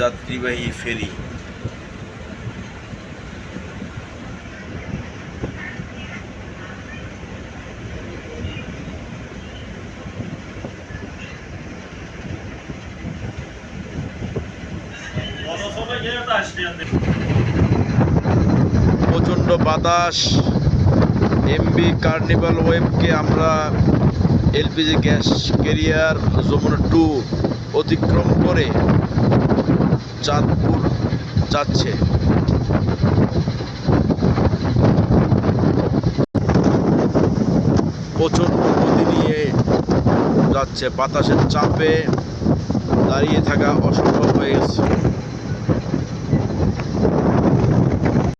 যাত্রীবাহী ফেরি। প্রচণ্ড বাতাস। এমবি কার্নিভাল ওয়েবকে আমরা LPG gas carrier Jamuna two অতিক্রম করে চাঁদপুর যাচ্ছে। প্রচণ্ড গতি নিয়ে যাচ্ছে, বাতাসের চাপে দাঁড়িয়ে থাকা অসম্ভব হয়ে গেছে।